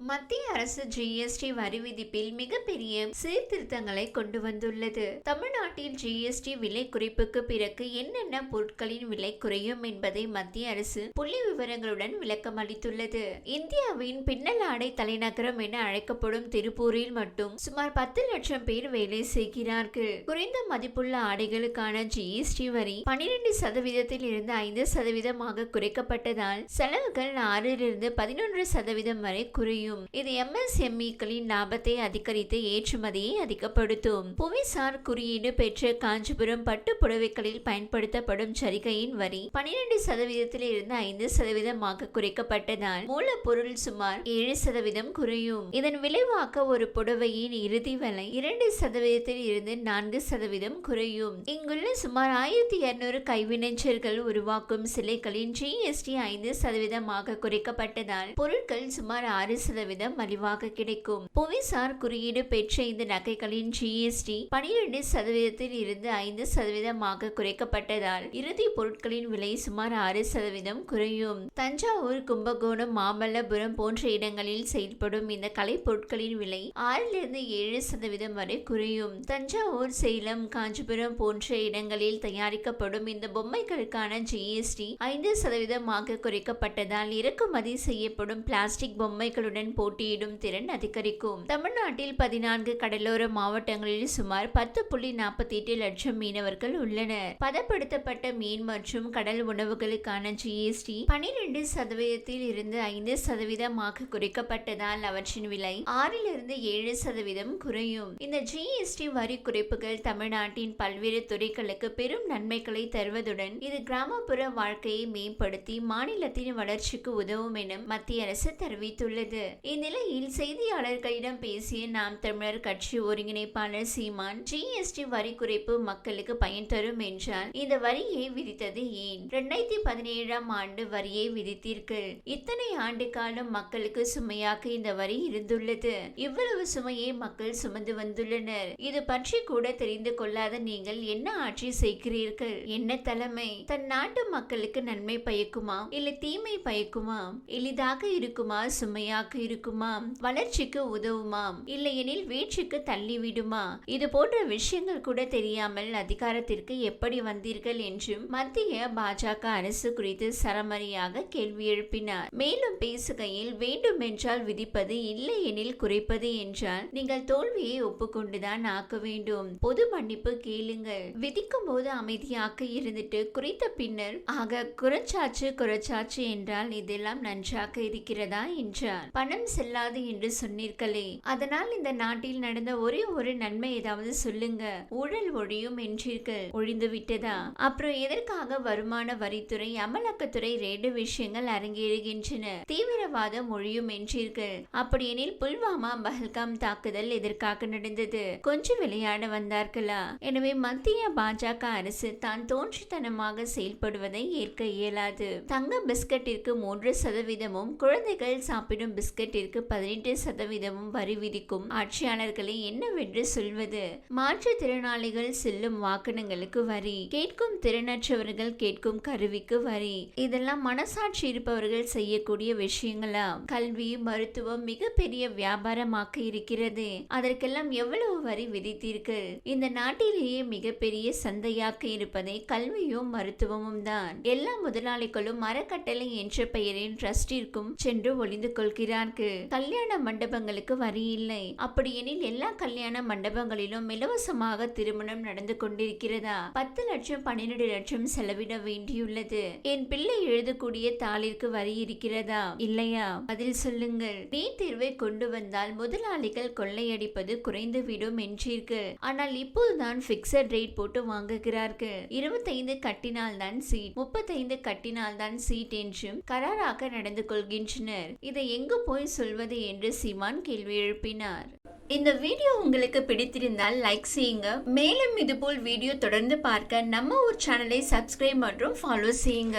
மத்திய அரசு ஜிஎஸ்டி வரி விதிப்பில் மிகப்பெரிய சீர்திருத்தங்களை கொண்டு வந்துள்ளது. தமிழ்நாட்டில் ஜிஎஸ்டி விலை குறைப்புக்கு பிறகு என்னென்ன பொருட்களின் விலை குறையும் என்பதை மத்திய அரசு புள்ளி விவரங்களுடன் விளக்கம் அளித்துள்ளது. இந்தியாவின் பின்னலாடை தலைநகரம் என அழைக்கப்படும் திருப்பூரில் மட்டும் சுமார் பத்து லட்சம் பேர் வேலை செய்கிறார்கள். குறைந்த மதிப்புள்ள ஆடைகளுக்கான ஜிஎஸ்டி வரி பனிரெண்டு சதவீதத்தில் இருந்து ஐந்து சதவீதமாக குறைக்கப்பட்டதால் செலவுகள் ஆறிலிருந்து பதினொன்று சதவீதம் வரை குறையும். முடியும். இது எம்எஸ்எம்இக்களின் லாபத்தை அதிகரித்து ஏற்றுமதியை அதிகப்படுத்தும். புவிசார் குறியீடு பெற்ற காஞ்சிபுரம் பட்டு புடவைகளில் பயன்படுத்தப்படும் சரிகையின் வரி பனிரெண்டு சதவீதத்தில் இருந்து ஐந்து சதவீதமாக குறைக்கப்பட்டதால் மூலப்பொருள் சுமார் ஏழு சதவீதம் குறையும். இதன் விளைவாக ஒரு புடவையின் இறுதி விலை இரண்டு சதவீதத்தில் இருந்து நான்கு சதவீதம் குறையும். இங்குள்ள சுமார் ஆயிரத்தி இருநூறு கைவினைஞர்கள் உருவாக்கும் சிலைகளின் ஜிஎஸ்டி ஐந்து சதவீதமாக குறைக்கப்பட்டதால் பொருட்கள் சுமார் ஆறு சதவீதம் சதவீதம் மலிவாக கிடைக்கும். புவிசார் குறியீடு பெற்ற இந்த நகைகளின் ஜிஎஸ்டி பனிரெண்டு சதவீதத்தில் இருந்து ஐந்து சதவீதமாக குறைக்கப்பட்டதால் இறுதி பொருட்களின் விலை சுமார் ஆறு சதவீதம் குறையும். தஞ்சாவூர் கும்பகோணம் மாமல்லபுரம் போன்ற இடங்களில் செயல்படும் இந்த கலைப்பொருட்களின் விலை ஆறிலிருந்து ஏழு சதவீதம் வரை குறையும். தஞ்சாவூர் சேலம் காஞ்சிபுரம் போன்ற இடங்களில் தயாரிக்கப்படும் இந்த பொம்மைகளுக்கான ஜிஎஸ்டி ஐந்து சதவீதமாக குறைக்கப்பட்டதால் இறக்குமதி செய்யப்படும் பிளாஸ்டிக் பொம்மைகளுடன் போட்டியிடும் திறன் அதிகரிக்கும். தமிழ்நாட்டில் பதினான்கு கடலோர மாவட்டங்களில் சுமார் பத்து புள்ளி நாற்பத்தி எட்டு லட்சம் மீனவர்கள் உள்ளனர். பதப்படுத்தப்பட்ட மீன் மற்றும் கடல் உணவுகளுக்கான ஜிஎஸ்டி பனிரெண்டு சதவீதத்தில் இருந்து ஐந்து சதவீதமாக குறைக்கப்பட்டதால் அவற்றின் விலை ஆறிலிருந்து ஏழு சதவீதம் குறையும். இந்த ஜிஎஸ்டி வரி குறைப்புகள் தமிழ்நாட்டின் பல்வேறு துறைகளுக்கு பெரும் நன்மைகளை தருவதுடன் இது கிராமப்புற வாழ்க்கையை மேம்படுத்தி மாநிலத்தின் வளர்ச்சிக்கு உதவும் என மத்திய அரசு தெரிவித்துள்ளது. இந்நிலையில் செய்தியாளர்களிடம் பேசிய நாம் தமிழர் கட்சி ஒருங்கிணைப்பாளர் சீமான் ஜிஎஸ்டி வரி குறைப்பு மக்களுக்கு பயன் தரும் என்றால் இந்த வரியை விதித்தது ஏன்? இரண்டாயிரத்தி பதினேழாம் ஆண்டு வரியை விதித்தீர்கள். இத்தனை ஆண்டு காலம் மக்களுக்கு சுமையாக இந்த வரி இருந்துள்ளது. இவ்வளவு சுமையை மக்கள் சுமந்து வந்துள்ளனர். இது பற்றி கூட தெரிந்து கொள்ளாத நீங்கள் என்ன ஆட்சி செய்கிறீர்கள்? என்ன தலைமை? தன் நாட்டு மக்களுக்கு நன்மை பயக்குமா? இல்ல தீமை பயக்குமா? எளிதாக இருக்குமா? சுமையாக இருக்குமா? வளர்ச்சிக்கு உதவுமா? இல்லையெனில் வீழ்ச்சிக்கு தள்ளிவிடுமா? இது போன்ற விஷயங்கள் கூட தெரியாமல் அதிகாரத்திற்கு எப்படி வந்தீர்கள் என்றும் மத்திய பாஜக அரசு குறித்து சரமரியாக கேள்வி எழுப்பினார். மேலும் பேசுகையில் வேண்டுமென்றால் விதிப்பது இல்லையெனில் குறைப்பது என்றால் நீங்கள் தோல்வியை ஒப்புக்கொண்டுதான் ஆக்க வேண்டும். பொது மன்னிப்பு கேளுங்கள் விதிக்கும் போது அமைதியாக இருந்துட்டு குறைத்த பின்னர் ஆக குறைச்சாச்சு குறைச்சாச்சு என்றால் இதெல்லாம் நன்றாக இருக்கிறதா? என்றார். பண மனம் செல்லாது என்று சொன்னீர்களே. அதனால் இந்த நாட்டில் நடந்த ஒரே ஒரு நன்மை ஏதாவது சொல்லுங்க. ஊழல் ஒழியும் என்றீர்கள். ஒழிந்து விட்டதா? அப்புறம் எதற்காக வருமான வரித்துறை அமலாக்கத்துறை ரெண்டு விஷயங்கள் அரங்கேறுகின்றன? தீவிரவாதம் ஒழியும் என்றீர்கள். அப்படியெனில் புல்வாமா பஹல்காம் தாக்குதல் எதற்காக நடந்தது? கொஞ்சம் விளையாட வந்தார்களா? எனவே மத்திய பாஜக அரசு தான் தோன்றித்தனமாக செயல்படுவதை ஏற்க இயலாது. தங்க பிஸ்கட்டிற்கு மூன்று சதவீதமும் குழந்தைகள் சாப்பிடும் பட்ஜெட்டிற்கு பதினெட்டு சதவீதமும் வரி விதிக்கும் ஆட்சியாளர்களை என்னவென்று சொல்வது? மாற்றுத்திறனாளிகள் செல்லும் வாகனங்களுக்கு வரி கேட்கும் திறனற்றவர்கள் கேட்கும் கருவிக்கு வரி. இதெல்லாம் மனசாட்சி இருப்பவர்கள் செய்யக்கூடிய விஷயங்களா? கல்வி மருத்துவம் மிகப்பெரிய வியாபாரமாக்க இருக்கிறது. அதற்கெல்லாம் எவ்வளவு வரி விதித்தீர்கள்? இந்த நாட்டிலேயே மிகப்பெரிய சந்தையாக்க இருப்பதே கல்வியும் மருத்துவமும் தான். எல்லா முதலாளிகளும் மரக்கட்டளை என்ற பெயரின் ட்ரஸ்டிற்கும் சென்று ஒளிந்து கொள்கிறார் கொள்கிறார்கள் கல்யாண மண்டபங்களுக்கு வரி இல்லை அப்படியெனில் எல்லா கல்யாண மண்டபங்களிலும் இலவசமாக திருமணம் நடந்து கொண்டிருக்கிறதா? பத்து லட்சம் பன்னிரண்டு லட்சம் செலவிட வேண்டியுள்ளது. என் பிள்ளை எழுதக்கூடிய தாளிற்கு வரி இருக்கிறதா? இல்லையா? பதில் சொல்லுங்கள். நீட் தேர்வை கொண்டு வந்தால் முதலாளிகள் கொள்ளையடிப்பது குறைந்துவிடும் என்றீர்கள் ஆனால் இப்போதுதான் பிக்சட் ரேட் போட்டு வாங்குகிறார்கள் இருபத்தைந்து கட்டினால்தான் சீட் முப்பத்தைந்து கட்டினால்தான் சீட் என்றும் கராராக நடந்து கொள்கின்றனர். இதை எங்கு போய் போய் சொல்வது என்று சீமான் கேள்வி எழுப்பினார். இந்த வீடியோ உங்களுக்கு பிடித்திருந்தால் லைக் செய்யுங்க. மேலும் இதுபோல் வீடியோ தொடர்ந்து பார்க்க நம்ம ஒரு சேனலை சப்ஸ்கிரைப் மற்றும் ஃபாலோ செய்யுங்க.